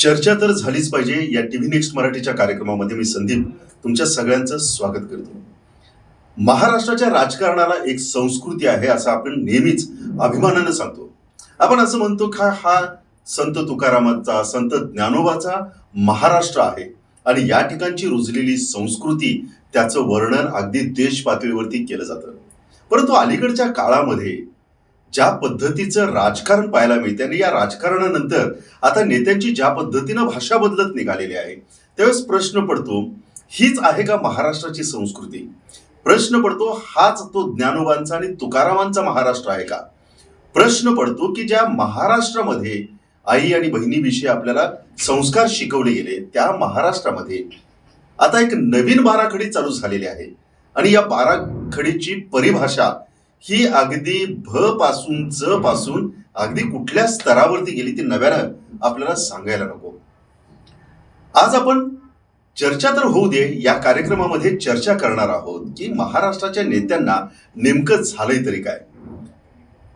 चर्चा तर झालीच पाहिजे. या टीव्ही नेक्स्ट मराठीच्या कार्यक्रमामध्ये मी संदीप तुमच्या सगळ्यांचं स्वागत करतो. महाराष्ट्राच्या राजकारणाला एक संस्कृती आहे असं आपण नेहमीच अभिमानानं सांगतो. आपण असं म्हणतो का हा संत तुकारामांचा संत ज्ञानोबाचा महाराष्ट्र आहे आणि या ठिकाणची रुजलेली संस्कृती त्याचं वर्णन अगदी देश पातळीवरती केलं जातं. परंतु अलीकडच्या काळामध्ये ज्या पद्धतीचं राजकारण पाहायला मिळते आणि या राजकारणानंतर आता नेत्यांची ज्या पद्धतीनं भाषा बदलत निघालेली आहे त्यावेळेस प्रश्न पडतो हीच आहे का महाराष्ट्राची संस्कृती? प्रश्न पडतो हाच तो ज्ञानोबांचा आणि तुकारामांचा महाराष्ट्र आहे का? प्रश्न पडतो की ज्या महाराष्ट्रामध्ये आई आणि बहिणीविषयी आपल्याला संस्कार शिकवले गेले त्या महाराष्ट्रामध्ये आता एक नवीन बाराखडी चालू झालेली आहे. आणि या बाराखडीची परिभाषा ही अगदी भ पासून ज पासून अगदी कुठल्या स्तरावरती गेली ती नव्यानं आपल्याला सांगायला नको. आज आपण चर्चा तर होऊ दे या कार्यक्रमामध्ये चर्चा करणार आहोत की महाराष्ट्राच्या नेत्यांना नेमकं झालंय तरी काय?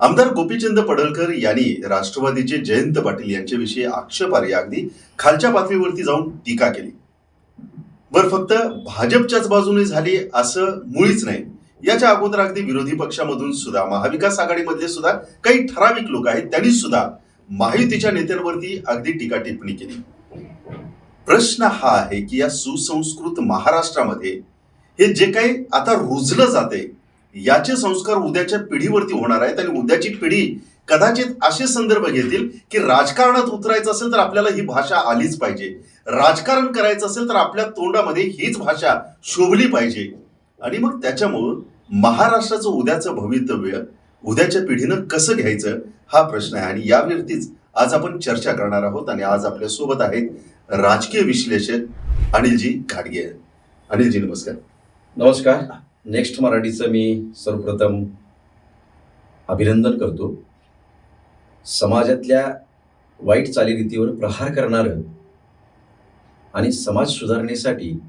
आमदार गोपीचंद पडळकर यांनी राष्ट्रवादीचे जयंत पाटील यांच्याविषयी आक्षेपार्ह अगदी खालच्या पातळीवरती जाऊन टीका केली. बर फक्त भाजपच्याच बाजूने झाली असं मुळीच नाही. याच्या अगोदर अगदी विरोधी पक्षामधून सुद्धा महाविकास आघाडीमधले सुद्धा काही ठराविक लोक आहेत त्यांनी सुद्धा महायुतीच्या नेत्यांवरती अगदी टीका टिप्पणी केली. प्रश्न हा आहे की या सुसंस्कृत महाराष्ट्रामध्ये हे जे काही आता रुजलं जाते याचे संस्कार उद्याच्या पिढीवरती होणार आहेत आणि उद्याची पिढी कदाचित असे संदर्भ घेतील की राजकारणात उतरायचं असेल तर आपल्याला ही भाषा आलीच पाहिजे. राजकारण करायचं असेल तर आपल्या तोंडामध्ये हीच भाषा शोभली पाहिजे. आणि मग त्याच्यामुळं महाराष्ट्राचं उद्याचं भवितव्य उद्याच्या पिढीनं कसं घ्यायचं हा प्रश्न आहे. आणि यावरतीच आज आपण चर्चा करणार आहोत आणि आज आपल्यासोबत आहेत राजकीय विश्लेषक अनिलजी घाटगे. अनिलजी नमस्कार. नमस्कार. नेक्स्ट मराठीचं मी सर्वप्रथम अभिनंदन करतो. समाजातल्या वाईट चालीरीतीवर प्रहार करणारं आणि समाज सुधारणेसाठी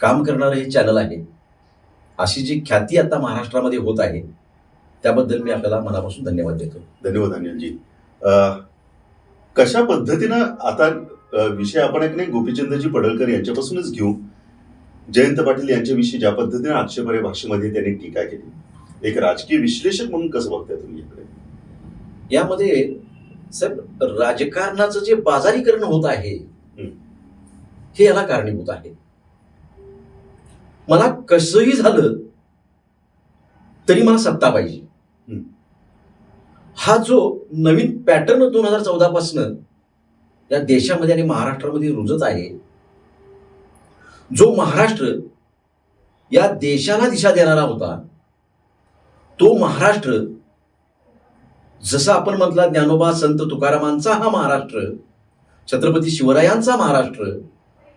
काम करणारं हे चॅनल आहे. अशी जी ख्याती आता महाराष्ट्रामध्ये होत आहे त्याबद्दल मी आपल्याला मनापासून धन्यवाद देतो. धन्यवाद अनिलजी. कशा पद्धतीनं आता विषय आपण एक नाही गोपीचंदजी पडळकर यांच्यापासूनच घेऊ. जयंत पाटील यांच्याविषयी ज्या पद्धतीने आक्षेपार्ह भाषेमध्ये त्यांनी टीका केली. एक राजकीय विश्लेषक म्हणून कसं बघताय तुम्ही इकडे यामध्ये साहेब राजकारणाचं जे बाजारीकरण होत आहे. हे याला कारणीभूत आहे. मला कसंही झालं तरी मला सत्ता पाहिजे. हा जो नवीन पॅटर्न दोन हजार चौदापासनं या देशामध्ये आणि महाराष्ट्रामध्ये रुजत आहे जो महाराष्ट्र या देशाला दिशा देणारा होता तो महाराष्ट्र जसं आपण म्हटला ज्ञानोबा संत तुकारामांचा हा महाराष्ट्र छत्रपती शिवरायांचा महाराष्ट्र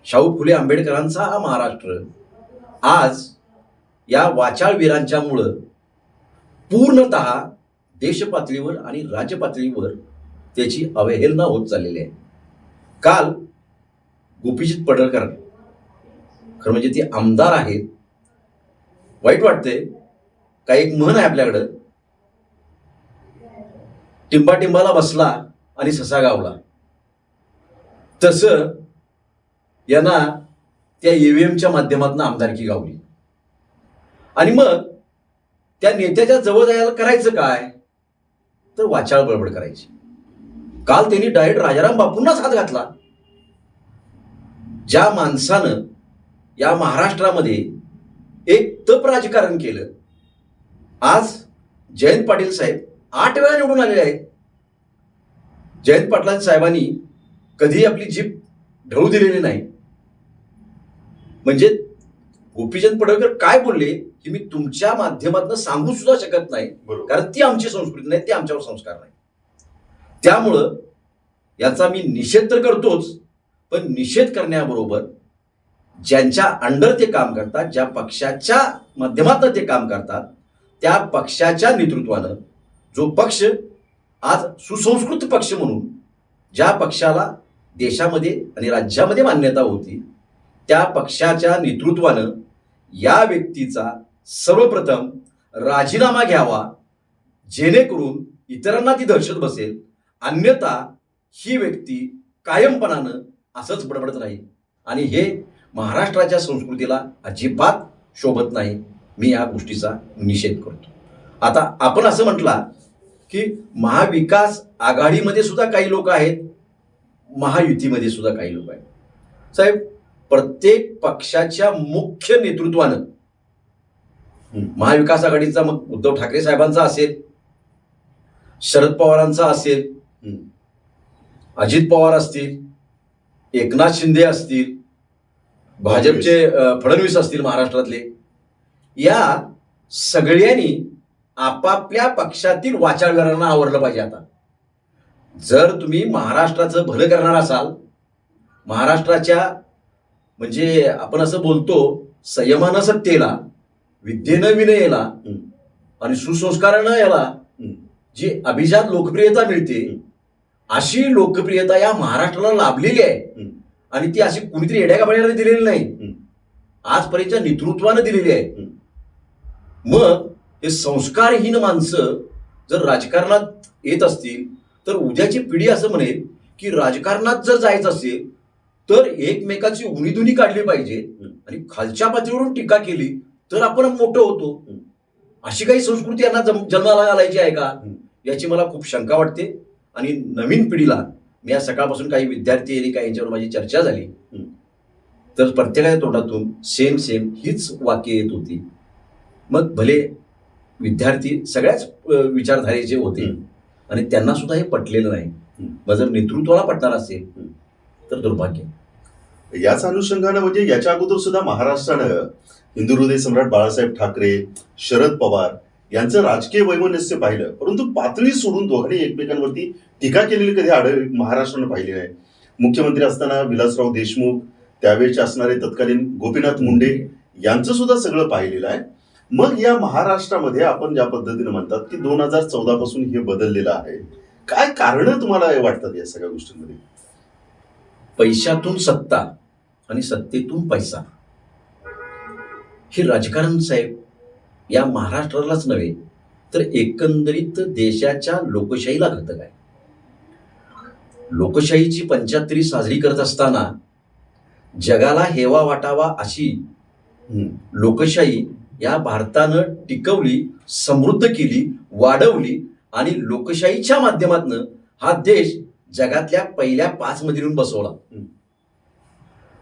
शाहू फुले आंबेडकरांचा हा महाराष्ट्र आज या वाचाळ वीरांच्यामुळं पूर्णत देश पातळीवर आणि राज्य पातळीवर त्याची अवहेलना होत चाललेली आहे. काल गोपीजित पडळकर खरं म्हणजे ते आमदार आहेत वाईट वाटतंय काही एक म्हण आहे आपल्याकडं. टिंबाटिंबाला बसला आणि ससा गावला. तसं यांना त्या ईव्हीएमच्या माध्यमातून आमदारकी गावली. आणि मग त्या नेत्याच्या जवळ जायला करायचं काय? तर वाचाळ बडबड करायची. काल त्यांनी डायरेक्ट राजाराम बापूंनाच हात घातला. ज्या माणसानं या महाराष्ट्रामध्ये एक तप राजकारण केलं. आज जयंत पाटील साहेब आठ वेळा निवडून आलेले आहेत. जयंत पाटलां साहेबांनी कधीही आपली जीप ढळू दिलेली नाही. म्हणजे गोपीचंद पडळकर काय बोलले हे मी तुमच्या माध्यमातून सांगू सुद्धा शकत नाही. कारण ती आमची संस्कृती नाही ते आमच्यावर संस्कार नाही. त्यामुळं याचा मी निषेध तर करतोच पण निषेध करण्याबरोबर ज्यांच्या अंडर ते काम करतात ज्या पक्षाच्या माध्यमातून ते काम करतात त्या पक्षाच्या नेतृत्वानं जो पक्ष आज सुसंस्कृत पक्ष म्हणून ज्या पक्षाला देशामध्ये आणि राज्यामध्ये मान्यता होती त्या पक्षाच्या नेतृत्वानं या व्यक्तीचा सर्वप्रथम राजीनामा घ्यावा जेणेकरून इतरांना ती दहशत बसेल. अन्यथा ही व्यक्ती कायमपणानं असंच बडबडत राहील. आणि हे महाराष्ट्राच्या संस्कृतीला अजिबात शोभत नाही. मी या गोष्टीचा निषेध करतो. आता आपण असं म्हटला की महाविकास आघाडीमध्ये सुद्धा काही लोक आहेत. महायुतीमध्ये सुद्धा काही लोक आहेत. साहेब प्रत्येक पक्षाच्या मुख्य नेतृत्वानं. महाविकास आघाडीचा मग उद्धव ठाकरे साहेबांचा असेल शरद पवारांचा असेल. अजित पवार असतील एकनाथ शिंदे असतील भाजपचे फडणवीस असतील महाराष्ट्रातले या सगळ्यांनी आपापल्या पक्षातील वाचाळगारांना आवरलं पाहिजे आता जर तुम्ही महाराष्ट्राचं भलं करणार असाल महाराष्ट्राच्या म्हणजे आपण असं बोलतो संयमानं सत्तेला विद्येनं विनयेला आणि सुसंस्कारानं याला जी अभिजात लोकप्रियता मिळते अशी लोकप्रियता या महाराष्ट्राला लाभलेली आहे. आणि ती अशी कुणीतरी येड्याकापड्याने दिलेली नाही. आजपर्यंतच्या नेतृत्वानं दिलेली आहे. मग हे संस्कारहीन माणसं जर राजकारणात येत असतील तर उद्याची पिढी असं म्हणेल की राजकारणात जर जायचं असेल तर एकमेकाची उणीदुनी काढली पाहिजे. आणि खालच्या पातळीवरून टीका केली तर आपण मोठं होतो. अशी काही संस्कृती यांना जम- जन्माला घालायची आहे का? याची मला खूप शंका वाटते. आणि नवीन पिढीला मी आज सकाळपासून काही विद्यार्थी आणि काही यांच्यावर माझी चर्चा झाली. तर प्रत्येकाच्या तोंडातून सेम सेम हीच वाक्य येत होती. मग भले विद्यार्थी सगळ्याच विचारधारेचे होते. आणि त्यांना सुद्धा हे पटलेलं नाही. मग जर नेतृत्वाला पटणार असेल तर दुर्भाग्य. याच अनुषंगानं म्हणजे याच्या अगोदर सुद्धा महाराष्ट्रानं हिंदू हृदय सम्राट बाळासाहेब ठाकरे शरद पवार यांचं राजकीय वैमनस्य पाहिलं. परंतु पातळी सोडून दोघांनी एकमेकांवरती टीका केलेली कधी आढळ महाराष्ट्रानं पाहिली नाही. मुख्यमंत्री असताना विलासराव देशमुख त्यावेळेचे असणारे तत्कालीन गोपीनाथ मुंडे यांचं सुद्धा सगळं पाहिलेलं आहे. मग या महाराष्ट्रामध्ये आपण ज्या पद्धतीने म्हणतात की दोन हजार चौदा पासून हे बदललेलं आहे. काय कारण तुम्हाला वाटतात या सगळ्या गोष्टींमध्ये? पैशातून सत्ता आणि सत्तेतून पैसा. हे राजकारण साहेब या महाराष्ट्रालाच नव्हे तर एकंदरीत देशाच्या लोकशाहीला घातक आहे. लोकशाहीची पंच्याहत्तरी साजरी करत असताना जगाला हेवा वाटावा अशी लोकशाही या भारतानं टिकवली समृद्ध केली वाढवली आणि लोकशाहीच्या माध्यमातून हा देश जगातल्या पहिल्या पाच मध्ये येऊन बसवला.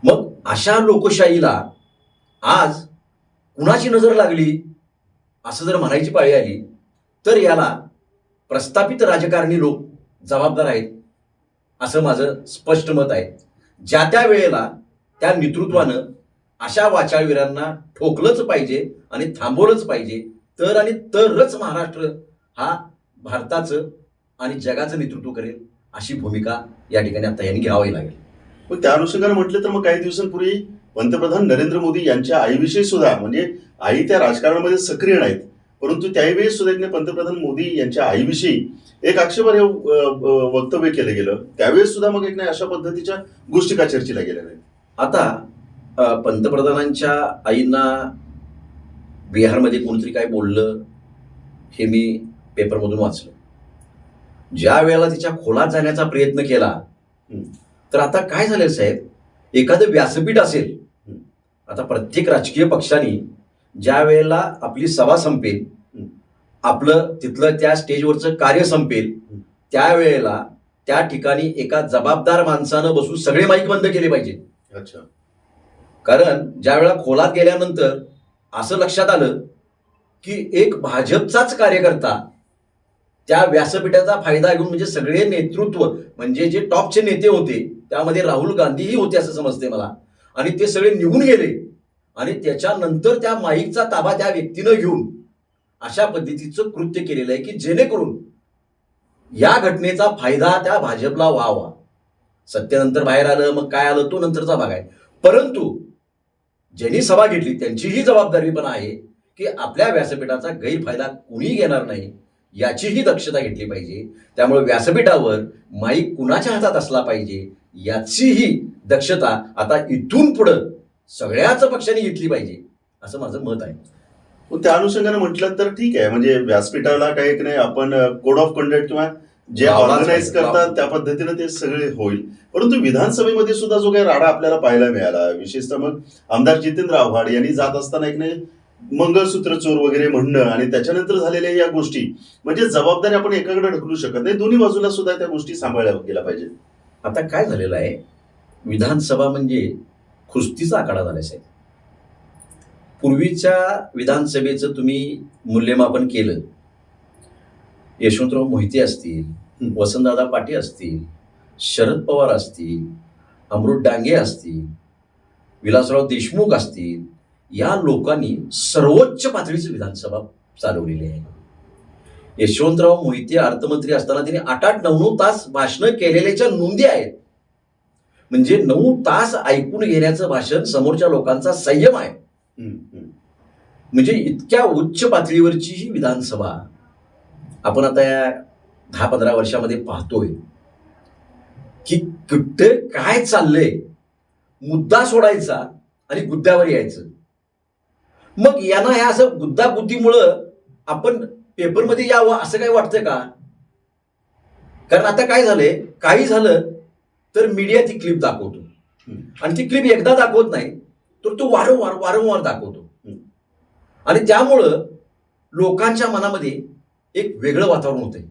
मग अशा लोकशाहीला आज कुणाची नजर लागली? असं जर म्हणायची पाळी आली तर याला प्रस्थापित राजकारणी लोक जबाबदार आहेत असं माझं स्पष्ट मत आहे. ज्या त्या वेळेला त्या नेतृत्वानं अशा वाचाळवीरांना ठोकलंच पाहिजे आणि थांबवलंच पाहिजे तर आणि तरच महाराष्ट्र हा भारताचं आणि जगाचं नेतृत्व करेल. अशी भूमिका या ठिकाणी आता यांनी घ्यावी लागेल. मग त्या अनुषंगाने म्हटलं तर मग काही दिवसांपूर्वी पंतप्रधान नरेंद्र मोदी यांच्या आईविषयी सुद्धा म्हणजे आई त्या राजकारणामध्ये सक्रिय नाहीत परंतु त्यावेळी सुद्धा पंतप्रधान मोदी यांच्या आईविषयी एक आक्षेपार्ह वक्तव्य केलं गेलं. त्यावेळेस सुद्धा मग एक नाही अशा पद्धतीच्या गोष्टी का चर्चेला गेल्या नाहीत? आता पंतप्रधानांच्या आईंना बिहारमध्ये कोणतरी काय बोललं हे मी पेपरमधून वाचलं. ज्या वेळेला तिच्या खोलात जाण्याचा प्रयत्न केला. तर आता काय झालं साहेब एखादं व्यासपीठ असेल. आता प्रत्येक राजकीय पक्षाने ज्या वेळेला आपली सभा संपेल. आपलं तिथलं त्या स्टेजवरचं कार्य संपेल. त्यावेळेला त्या ठिकाणी एका जबाबदार माणसानं बसून सगळे माईक बंद केले पाहिजे अच्छा कारण ज्या वेळा खोलात गेल्यानंतर असं लक्षात आलं की एक भाजपचाच कार्यकर्ता त्या व्यासपीठाचा फायदा घेऊन म्हणजे सगळे नेतृत्व म्हणजे जे टॉपचे नेते होते त्यामध्ये राहुल गांधीही होते असं समजते मला. आणि ते सगळे निघून गेले. आणि त्याच्यानंतर त्या माईकचा ताबा त्या व्यक्तीनं घेऊन अशा पद्धतीचं कृत्य केलेलं आहे की जेणेकरून या घटनेचा फायदा त्या भाजपला व्हावा. सत्यानंतर बाहेर आलं मग काय आलं तो नंतरचा भाग आहे. परंतु ज्यांनी सभा घेतली त्यांचीही जबाबदारी पण आहे की आपल्या व्यासपीठाचा गैरफायदा कुणी घेणार नाही. याचीही दक्षता घेतली पाहिजे. त्यामुळे व्यासपीठावर माईक कुणाच्या हातात असला पाहिजे याचीही दक्षता आता इथून पुढं सगळ्याच पक्षांनी घेतली पाहिजे असं माझं मत आहे. त्या अनुषंगाने म्हटलं तर ठीक आहे. म्हणजे व्यासपीठाला काही एक नाही आपण कोड ऑफ कंडक्ट किंवा जे ऑर्गनाईज. करतात त्या पद्धतीने ते सगळे होईल. परंतु विधानसभेमध्ये सुद्धा जो काही राडा आपल्याला पाहायला मिळाला विशेषतः मग आमदार जितेंद्र आव्हाड यांनी जात असताना एक नाही मंगळसूत्र चोर वगैरे म्हणणं आणि त्याच्यानंतर झालेल्या या गोष्टी म्हणजे जबाबदारी आपण एकाकडे ढकलू शकत नाही. दोन्ही बाजूला सुद्धा त्या गोष्टी सांभाळल्या गेल्या पाहिजे आता काय झालेलं आहे? विधानसभा म्हणजे कुस्तीचा आखाडा झाला साहेब पूर्वीच्या विधानसभेचं तुम्ही मूल्यमापन केलं. यशवंतराव मोहिते असतील. वसंतदादा पाटील असतील शरद पवार असतील अमृत डांगे असतील विलासराव देशमुख असतील या लोकांनी सर्वोच्च पातळीची विधानसभा चालवलेली आहे. यशवंतराव मोहिते अर्थमंत्री असताना त्यांनी आठ आठ नऊ नऊ तास भाषणं केलेल्याच्या नोंदी आहेत. म्हणजे नऊ तास ऐकून घेण्याचं भाषण समोरच्या लोकांचा संयम आहे. म्हणजे इतक्या उच्च पातळीवरची ही विधानसभा आपण आता या दहा पंधरा वर्षामध्ये पाहतोय की कुठं काय चाललंय मुद्दा सोडायचा आणि गुद्द्यावर यायचं. मग यांना ह्या असं गुद्दाबुद्धीमुळं आपण पेपरमध्ये यावं असं काय वाटतं का? कारण आता काय झालंय? काही झालं तर मीडिया ती क्लिप दाखवतो. आणि ती क्लिप एकदा दाखवत नाही तर तो वारंवार वारंवार दाखवतो. आणि त्यामुळं लोकांच्या मनामध्ये एक वेगळं वातावरण होतंय.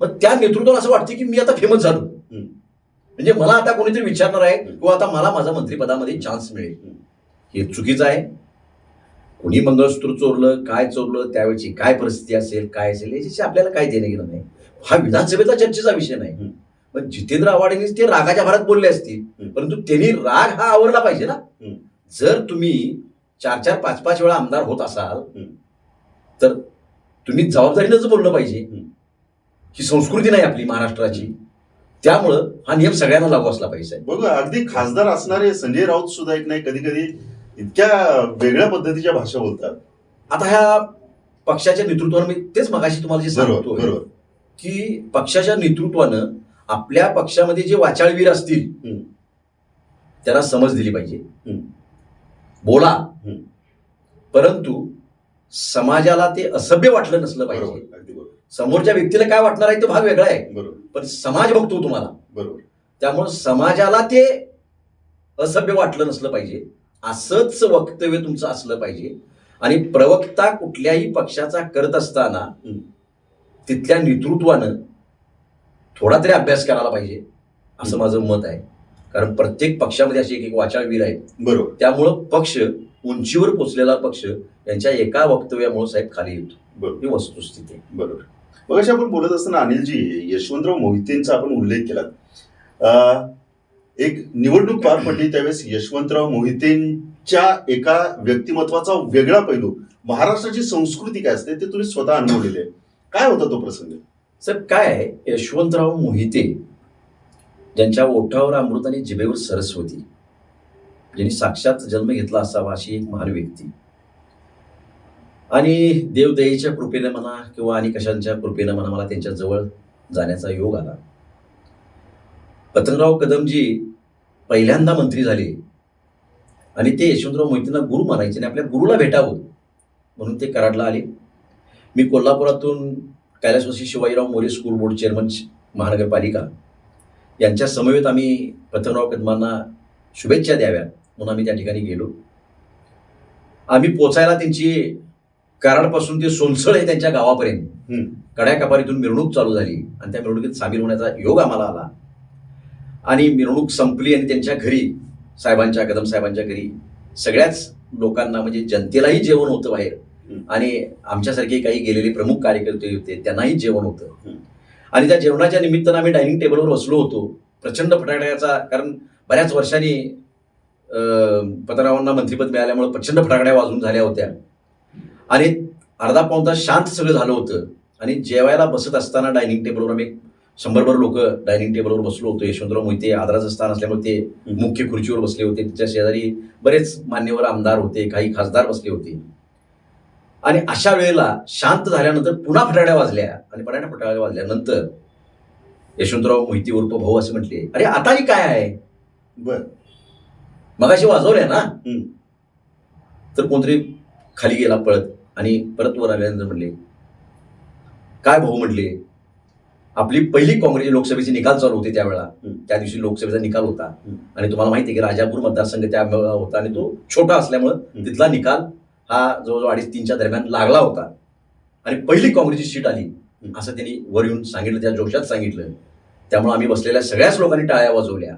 मग त्या नेतृत्वाला असं वाटतं की मी आता फेमस झालो. म्हणजे मला आता कोणीतरी विचारणार आहे किंवा आता मला माझा मंत्रिपदामध्ये चान्स मिळेल. हे चुकीचं आहे. कोणी मंगळसूत्र चोरलं काय चोरलं त्यावेळची काय परिस्थिती असेल काय असेल याच्याशी आपल्याला काय देणं घेणं नाही हा विधानसभेचा चर्चेचा विषय नाही. पण जितेंद्र आव्हाडेंनी ते रागाच्या भरात बोलले असतील. परंतु त्यांनी राग हा आवरला पाहिजे ना. जर तुम्ही चार चार पाच पाच वेळा आमदार होत असाल. तर तुम्ही जबाबदारीनंच बोललं पाहिजे. ही संस्कृती नाही आपली महाराष्ट्राची त्यामुळं हा नियम सगळ्यांना लागू असला पाहिजे बघू अगदी खासदार असणारे संजय राऊत सुद्धा एक नाही कधी कधी इतक्या वेगळ्या पद्धतीच्या भाषा बोलतात. आता ह्या पक्षाच्या नेतृत्वानं मी तेच मगाशी तुम्हाला जे सांगतो की पक्षाच्या नेतृत्वानं आपल्या पक्षामध्ये जे वाचाळवीर असतील. त्यांना समज दिली पाहिजे. बोला. परंतु समाजाला ते असभ्य वाटलं नसलं पाहिजे. समोरच्या व्यक्तीला काय वाटणार आहे तो भाग वेगळा आहे. पण समाज बघतो तुम्हाला. बरोबर. त्यामुळे समाजाला ते असभ्य वाटलं नसलं पाहिजे. असंच वक्तव्य तुमचं असलं पाहिजे. आणि प्रवक्ता कुठल्याही पक्षाचा करत असताना. तिथल्या नेतृत्वानं थोडा तरी अभ्यास करायला पाहिजे असं. माझं मत आहे. कारण प्रत्येक पक्षामध्ये असे एक एक वाचाळवीर आहेत. बरोबर. त्यामुळं पक्ष उंचीवर पोचलेला पक्ष यांच्या एका वक्तव्यामुळे साहेब खाली येतो. बरोबर. ही वस्तुस्थिती. बरोबर. मग अशी आपण बोलत असताना अनिलजी यशवंतराव मोहितेंचा आपण उल्लेख केला. एक निवडणूक पार पडली त्यावेळेस यशवंतराव मोहितेंच्या एका व्यक्तिमत्वाचा वेगळा पैलू. महाराष्ट्राची संस्कृती काय असते ते तुम्ही स्वतः अनुभवलेले आहे. काय होता तो प्रसंग? सर काय आहे? यशवंतराव मोहिते ज्यांच्या ओठावर अमृत आणि जिभेवर सरस्वती ज्यांनी साक्षात जन्म घेतला असावा अशी एक महान व्यक्ती. आणि देवदयेच्या कृपेनं म्हणा किंवा आणि कशांच्या कृपेनं म्हणा मला त्यांच्या जवळ जाण्याचा योग आला. पतंगराव कदमजी पहिल्यांदा मंत्री झाले. आणि ते यशवंतराव मोहितेंना गुरु मानायचे आणि आपल्या गुरुला भेटावं म्हणून ते कराडला आले. मी कोल्हापुरातून कैलासवासी Shivajirao More school board chairman महानगरपालिका यांच्या समवेत आम्ही पतंगराव कदमांना शुभेच्छा द्याव्या म्हणून आम्ही त्या ठिकाणी गेलो. आम्ही पोचायला त्यांची कराडपासून ते सोनसळ हे त्यांच्या गावापर्यंत. कड्या कपारीतून मिरवणूक चालू झाली आणि त्या मिरवणुकीत सामील होण्याचा योग आम्हाला आला. आणि मिरवणूक संपली आणि त्यांच्या घरी साहेबांच्या कदम साहेबांच्या घरी सगळ्याच लोकांना म्हणजे जनतेलाही जेवण होतं बाहेर. आणि आमच्यासारखे काही गेलेले प्रमुख कार्यकर्ते होते त्यांनाही जेवण होतं. आणि त्या जेवणाच्या निमित्तानं आम्ही डायनिंग टेबलवर बसलो होतो. प्रचंड फटाकड्याचा कारण बऱ्याच वर्षांनी पतरावांना मंत्रिपद मिळाल्यामुळे प्रचंड फटाकड्या वाजून झाल्या होत्या. आणि अर्धा पाऊण तास शांत सगळं झालं होतं. आणि जेवायला बसत असताना डायनिंग टेबलवर आम्ही शंभरभर लोक डायनिंग टेबलवर बसलो होतो. यशवंतराव मोहिते आदराचं स्थान असल्यामुळे ते मुख्य खुर्चीवर बसले होते. त्याच्या शेजारी बरेच मान्यवर आमदार होते काही खासदार बसले होते. आणि अशा वेळेला शांत झाल्यानंतर पुन्हा फटाकड्या वाजल्या. आणि फटाकड्या फटाकड्या वाजल्यानंतर यशवंतराव मोहिते उर्फ भाऊ असे म्हटले अरे आता ही काय आहे? बर. मगाशी वाजवल्या ना. तर कोणतरी खाली गेला पळत आणि परत वर आल्यानंतर म्हणले काय भाऊ? म्हटले आपली पहिली काँग्रेस लोकसभेचे निकाल चालू होते त्यावेळेला. त्या दिवशी लोकसभेचा निकाल होता. आणि तुम्हाला माहिती आहे की राजापूर मतदारसंघ त्यावेळेला होता आणि तो छोटा असल्यामुळं. तिथला निकाल हा जवळजवळ अडीच तीनच्या दरम्यान लागला होता. आणि पहिली काँग्रेसची सीट आली. असं त्यांनी वर येऊन सांगितलं त्या जोशात सांगितलं. त्यामुळे आम्ही बसलेल्या सगळ्याच लोकांनी टाळ्या वाजवल्या.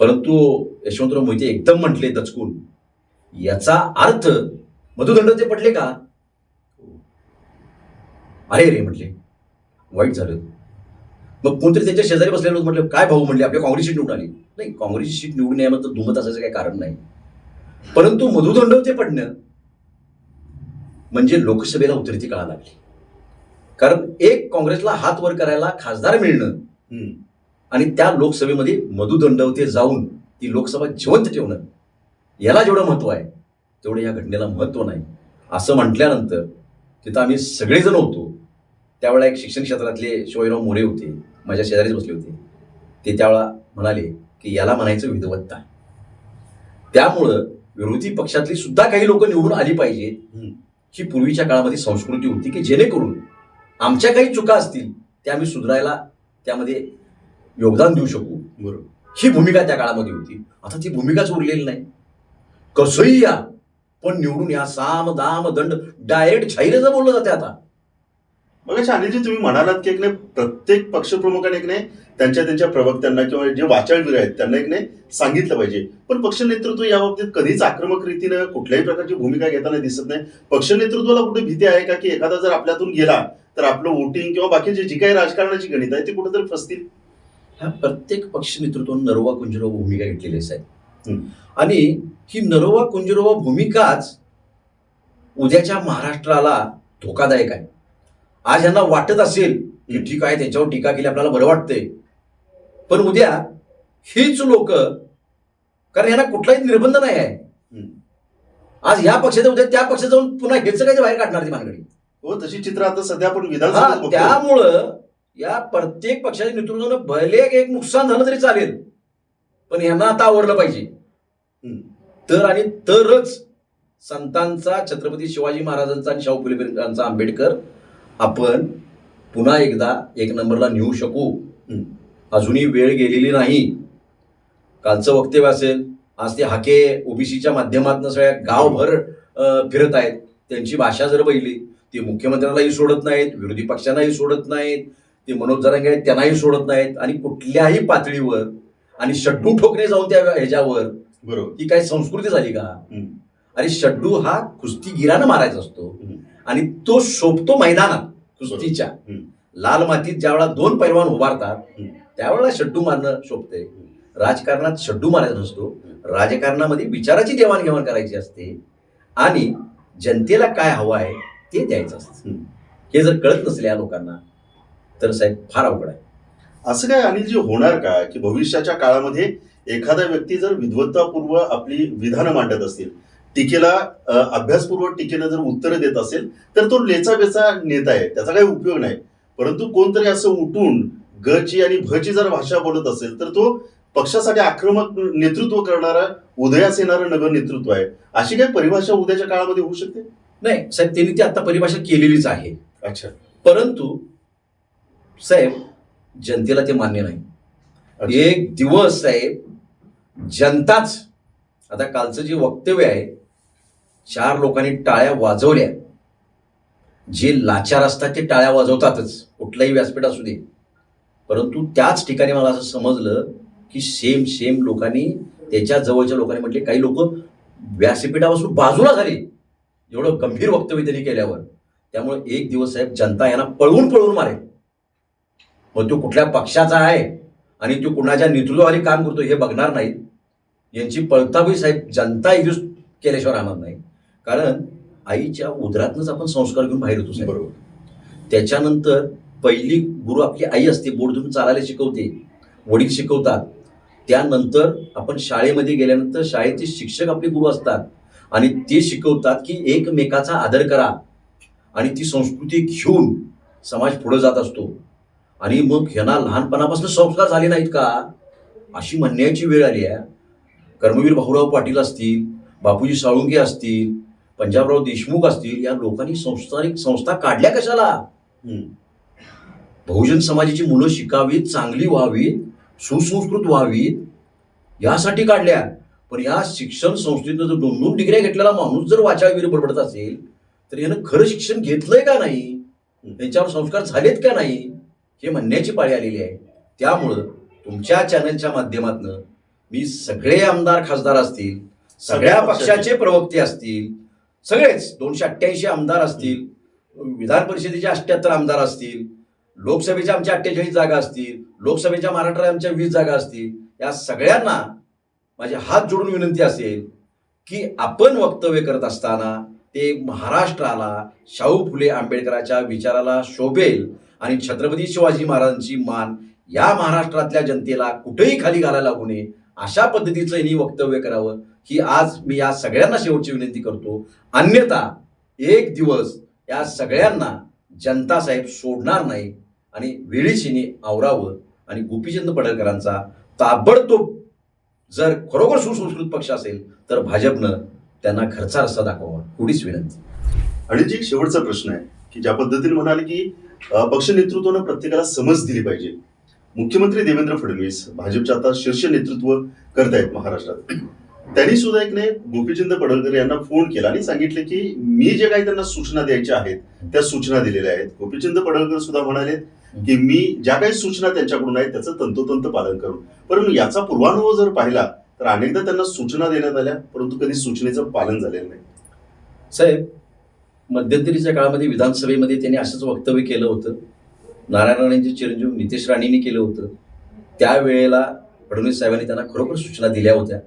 परंतु यशवंतराव मोहिते एकदम म्हटले दचकून याचा अर्थ मधुदंड ते पडले का? अरे रे म्हटले. वाईट झालं. मग कोणतरी त्यांच्या शेजारी बसलेलं म्हटलं काय भाऊ? म्हणले आपल्या काँग्रेस सीट निवडून आली. नाही काँग्रेसची सीट निवडून यामध्ये दुमत असायचं काही कारण नाही. परंतु मधुदंड ते पडणं म्हणजे लोकसभेला उतरती कळा लागली. कारण एक काँग्रेसला हात वर करायला खासदार मिळणं. आणि त्या लोकसभेमध्ये मधुदंडवते जाऊन ती लोकसभा जिवंत ठेवणं याला जेवढं महत्त्व आहे तेवढं या घटनेला महत्त्व नाही. असं म्हटल्यानंतर तिथं आम्ही सगळेजण होतो. त्यावेळेला एक शिक्षण क्षेत्रातले शिवाजीराव मोरे होते माझ्या शेजारीच बसले होते. ते त्यावेळेला म्हणाले की याला म्हणायचं विधवत्ता त्यामुळं विरोधी पक्षातली सुद्धा काही लोक निवडून आली पाहिजेत. ही पूर्वीच्या काळामध्ये संस्कृती होती की जेणेकरून आमच्या काही चुका असतील त्या आम्ही सुधारायला त्यामध्ये योगदान देऊ शकू. बरोबर. ही भूमिका त्या काळामध्ये होती. आता ती भूमिकाच उरलेली नाही. कसंही या पण निवडून या साम दाम दंड डायरेक्ट जाहीरच बोललं जाते आता मग अशा अनिलजी तुम्ही म्हणालात की एक नाही प्रत्येक पक्षप्रमुखाने एक नाही त्यांच्या त्यांच्या प्रवक्त्यांना किंवा जे वाचाळवीर आहेत त्यांना एक नाही सांगितलं पाहिजे. पण पक्ष नेतृत्व या बाबतीत कधीच आक्रमक रीतीनं कुठल्याही प्रकारची भूमिका घेताना दिसत नाही. पक्ष नेतृत्वाला कुठे भीती आहे का की एखादा जर आपल्यातून गेला तर आपलं वोटिंग किंवा बाकीचे जी काही राजकारणाची गणित आहे ती कुठेतरी फसतील? ह्या प्रत्येक पक्ष नेतृत्वानं नरोवा कुंजरोवा भूमिका घेतलेली आहे. आणि ही नरोवा कुंजरोवा भूमिकाच उद्याच्या महाराष्ट्राला धोकादायक आहे. आज यांना वाटत असेल की ठीक आहे त्यांच्यावर टीका केली आपल्याला बरं वाटतंय पण उद्या हीच लोक कारण यांना कुठलाही निर्बंध नाही आहे. आज या पक्षाचं उद्या त्या पक्षात जाऊन पुन्हा हेच काही बाहेर काढणार ती मानगडी हो तशी चित्र आता सध्या आपण बघतोय. त्यामुळं या प्रत्येक पक्षाच्या नेतृत्वानं भले एक नुकसान झालं तरी चालेल पण यांना आता आवडलं पाहिजे. तर आणि तरच संतांचा छत्रपती शिवाजी महाराजांचा आणि शाहू फुलेंचा आंबेडकर आपण पुन्हा एकदा एक नंबरला नेऊ शकू. अजूनही वेळ गेलेली नाही. कालचं वक्तव्य असेल आज ते हाके ओबीसीच्या माध्यमातून सगळ्या गावभर फिरत आहेत. त्यांची भाषा जर पाहिली ते मुख्यमंत्र्यालाही सोडत नाहीत विरोधी पक्षांनाही सोडत नाहीत ते मनोज जरांगे आहेत त्यांनाही सोडत नाहीत. आणि कुठल्याही पातळीवर आणि शड्डू ठोकणे जाऊन त्या ह्याच्यावर बरोबर. ही काय संस्कृती झाली का. आणि शड्डू हा कुस्तीगिरानं मारायचा असतो. आणि तो शोभतो मैदानात कुस्तीच्या. लाल मातीत ज्यावेळेला दोन पैलवान उभारतात. त्यावेळेला शड्डू मारणं शोभते. राजकारणात शड्डू मारायचा नसतो. राजकारणामध्ये विचाराची देवाणघेवाण करायची असते. आणि जनतेला काय हवं आहे ते द्यायचं असतं. हे जर कळत नसेल या लोकांना तर साहेब फार अवघड आहे. असं काय अनिलजी होणार का? की भविष्याच्या काळामध्ये एखादा व्यक्ती जर विद्वत्तापूर्व आपली विधानं मांडत असतील टीकेला अभ्यासपूर्वक टीकेनं जर उत्तरं देत असेल तर तो लेचा बेचा नेता आहे. त्याचा काही उपयोग नाही. परंतु कोणतरी असं उठून ग ची आणि भ ची जर भाषा बोलत असेल तर तो पक्षासाठी आक्रमक नेतृत्व करणारा उदयास येणारं नगर नेतृत्व आहे. अशी काही परिभाषा उद्याच्या काळामध्ये होऊ शकते? नाही साहेब त्यांनी ती आता परिभाषा केलेलीच आहे. अच्छा. परंतु साहेब जनतेला ते मान्य नाही. एक दिवस साहेब जनताच आता कालचं जे वक्तव्य आहे चार लोकांनी टाळ्या वाजवल्या. जे लाचार असतात ते टाळ्या वाजवतातच. कुठलाही व्यासपीठ असू दे. परंतु त्याच ठिकाणी मला असं समजलं की सेम सेम लोकांनी त्याच्या जवळच्या लोकांनी म्हटले काही लोक व्यासपीठापासून बाजूला झाले. एवढं गंभीर वक्तव्य त्यांनी केल्यावर. त्यामुळे एक दिवस साहेब जनता यांना पळवून पळवून मारेल. मग तो कुठल्या पक्षाचा आहे आणि तो कुणाच्या नेतृत्वाखाली काम करतो हे बघणार नाहीत. यांची पळताबी साहेब जनता एक दिवस केल्याशिवाय राहणार नाही. कारण आईच्या उदरातनंच आपण संस्कार घेऊन बाहेर होतो. बरोबर. त्याच्यानंतर पहिली गुरु आपली आई असते बोर्ड धरून चालायला शिकवते वडील शिकवतात. त्यानंतर आपण शाळेमध्ये गेल्यानंतर शाळेचे शिक्षक आपले गुरु असतात आणि ते शिकवतात की एकमेकाचा आदर करा आणि ती संस्कृती घेऊन समाज पुढे जात असतो. आणि मग ह्यांना लहानपणापासून संस्कार झाले नाहीत का? अशी म्हणण्याची वेळ आली आहे. कर्मवीर भाऊराव पाटील असतील बापूजी साळुंके असतील पंजाबराव देशमुख असतील या लोकांनी संस्थानिक संस्था काढल्या कशाला? हम्म. बहुजन समाजाची मुलं शिकावीत चांगली व्हावीत सुसंस्कृत व्हावीत यासाठी काढल्या. पण या शिक्षण संस्थेनं जर दोन दोन डिग्र्या घेतलेला माणूस जर वाचावीर बडबडत असेल तर यानं खरं शिक्षण घेतलंय का नाही? त्यांच्यावर संस्कार झालेत का नाही? हे म्हणण्याची पाळी आलेली आहे. त्यामुळं तुमच्या चॅनलच्या माध्यमातनं मी सगळे आमदार खासदार असतील सगळ्या पक्षाचे प्रवक्ते असतील सगळेच दोनशे अठ्ठ्याऐंशी आमदार असतील विधान परिषदेचे अठ्ठ्याहत्तर आमदार असतील लोकसभेच्या आमच्या अठ्ठेचाळीस जागा असतील लोकसभेच्या महाराष्ट्रात आमच्या वीस जागा असतील या सगळ्यांना माझे हात जोडून विनंती असेल की आपण वक्तव्य करत असताना ते महाराष्ट्राला शाहू फुले आंबेडकराच्या विचाराला शोभेल आणि छत्रपती शिवाजी महाराजांची मान या महाराष्ट्रातल्या जनतेला कुठेही खाली घालायला लागू नये अशा पद्धतीचं यांनी वक्तव्य करावं. ही आज मी या सगळ्यांना शेवटची विनंती करतो अन्यथा एक दिवस या सगळ्यांना जनता साहेब सोडणार नाही आणि वेळीशिनी आवरावं आणि गोपीचंद पडळकरांचा ताबडतोब जर खरोखर सुसंस्कृत पक्ष असेल तर भाजपनं त्यांना घरचा रस्ता दाखवावा. एवढीच विनंती. आणि जी एक शेवटचा प्रश्न आहे की ज्या पद्धतीने म्हणाले की पक्ष नेतृत्वानं प्रत्येकाला समज दिली पाहिजे. मुख्यमंत्री देवेंद्र फडणवीस भाजपचे आता शीर्ष नेतृत्व करतायत महाराष्ट्रात. त्यांनी सुद्धा एक नाही गोपीचंद पडळकर यांना फोन केला आणि सांगितले की मी जे काही त्यांना सूचना द्यायच्या आहेत त्या सूचना दिलेल्या आहेत. गोपीचंद पडळकर सुद्धा म्हणाले की मी ज्या काही सूचना त्यांच्याकडून आहेत त्याचं तंतोतंत पालन करू परंतु याचा पूर्वानुभव जर पाहिला तर अनेकदा त्यांना सूचना देण्यात आल्या परंतु कधी सूचनेचं पालन झालेलं नाही. साहेब मध्यंतरीच्या काळामध्ये विधानसभेमध्ये त्यांनी असंच वक्तव्य केलं होतं. नारायण राणेंचे चिरंजीव नितेश राणेंनी केलं होतं. त्यावेळेला फडणवीस साहेबांनी त्यांना खरोखर सूचना दिल्या होत्या.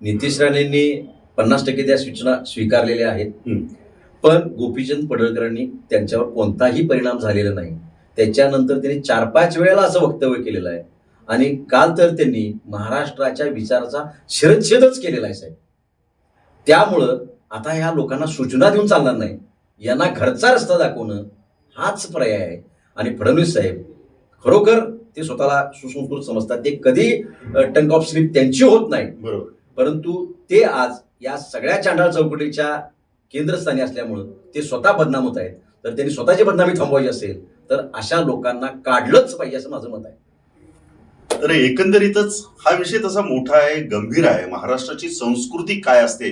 नितेश राणेंनी पन्नास टक्के त्या सूचना स्वीकारलेल्या आहेत. पण गोपीचंद पडळकरांनी त्यांच्यावर कोणताही परिणाम झालेला नाही. त्याच्यानंतर त्यांनी चार पाच वेळेला असं वक्तव्य केलेलं आहे. आणि काल तर त्यांनी महाराष्ट्राच्या विचाराचा शिरच्छेदच केलेला आहे साहेब. त्यामुळं आता ह्या लोकांना सूचना देऊन चालणार नाही. यांना घरचा रस्ता दाखवणं हाच पर्याय आहे. आणि फडणवीस साहेब खरोखर ते स्वतःला सुसंस्कृत समजतात. ते कधी टंक ऑफ स्लिप त्यांची होत नाही. बरोबर. परंतु ते आज या सगळ्या चांडाळ चौकटीच्या केंद्रस्थानी असल्यामुळं ते स्वतः बदनाम होत आहेत. तर त्यांनी स्वतःची बदनामी थांबवायची असेल तर अशा लोकांना काढलंच पाहिजे असं माझं मत आहे. तर एकंदरीतच हा विषय तसा मोठा आहे गंभीर आहे. महाराष्ट्राची संस्कृती काय असते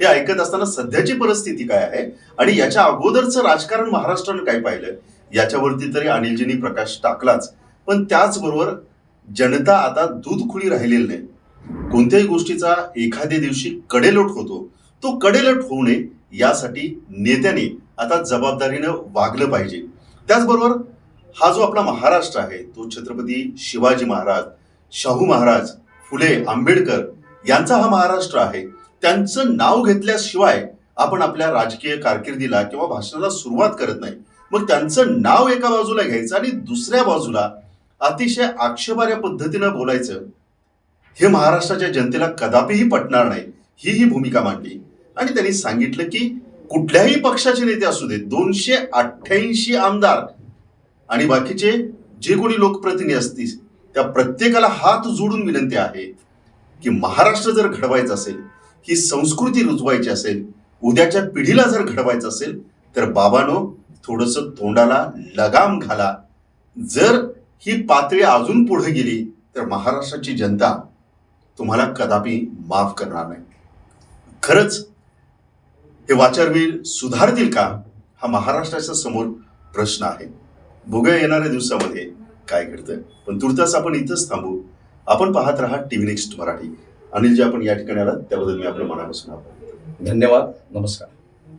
हे ऐकत असताना सध्याची परिस्थिती काय आहे आणि याच्या अगोदरचं राजकारण महाराष्ट्रानं काय पाहिलं याच्यावरती तरी अनिलजींनी प्रकाश टाकलाच. पण त्याचबरोबर जनता आता दूध खुली राहिलेली नाही. कोणत्याही गोष्टीचा एखाद्या दिवशी कडेलोट होतो तो कडेलोट होऊ नये यासाठी नेत्याने आता जबाबदारीनं वागलं पाहिजे. त्याचबरोबर हा जो आपला महाराष्ट्र आहे तो छत्रपती शिवाजी महाराज शाहू महाराज फुले आंबेडकर यांचा हा महाराष्ट्र आहे. त्यांचं नाव घेतल्याशिवाय आपण आपल्या राजकीय कारकिर्दीला किंवा भाषणाला सुरुवात करत नाही. मग त्यांचं नाव एका बाजूला घ्यायचं आणि दुसऱ्या बाजूला अतिशय आक्षेपार्ह पद्धतीनं बोलायचं हे महाराष्ट्राच्या जनतेला कदापिही पटणार नाही. ही ही भूमिका मांडली. आणि त्यांनी सांगितलं की कुठल्याही पक्षाचे नेते असू देत दोनशे अठ्ठ्याऐंशी आमदार आणि बाकीचे जे कोणी लोकप्रतिनिधी असतील त्या प्रत्येकाला हात जोडून विनंती आहे की महाराष्ट्र जर घडवायचं असेल ही संस्कृती रुजवायची असेल उद्याच्या पिढीला जर घडवायचं असेल तर बाबानो थोडस तोंडाला लगाम घाला. जर ही पातळी अजून पुढे गेली तर महाराष्ट्राची जनता तुम्हाला कदापि माफ करणार नाही. खरंच हे वाचारवीर सुधारतील का? हा महाराष्ट्राच्या समोर प्रश्न आहे. बघूया येणाऱ्या दिवसामध्ये काय घडतं पण तुर्तास आपण इथंच थांबू. आपण पाहत राहा टीव्ही नेक्स्ट मराठी. अनिल जे आपण या ठिकाणी आला त्याबद्दल मी आपल्या मनापासून आभार धन्यवाद. नमस्कार.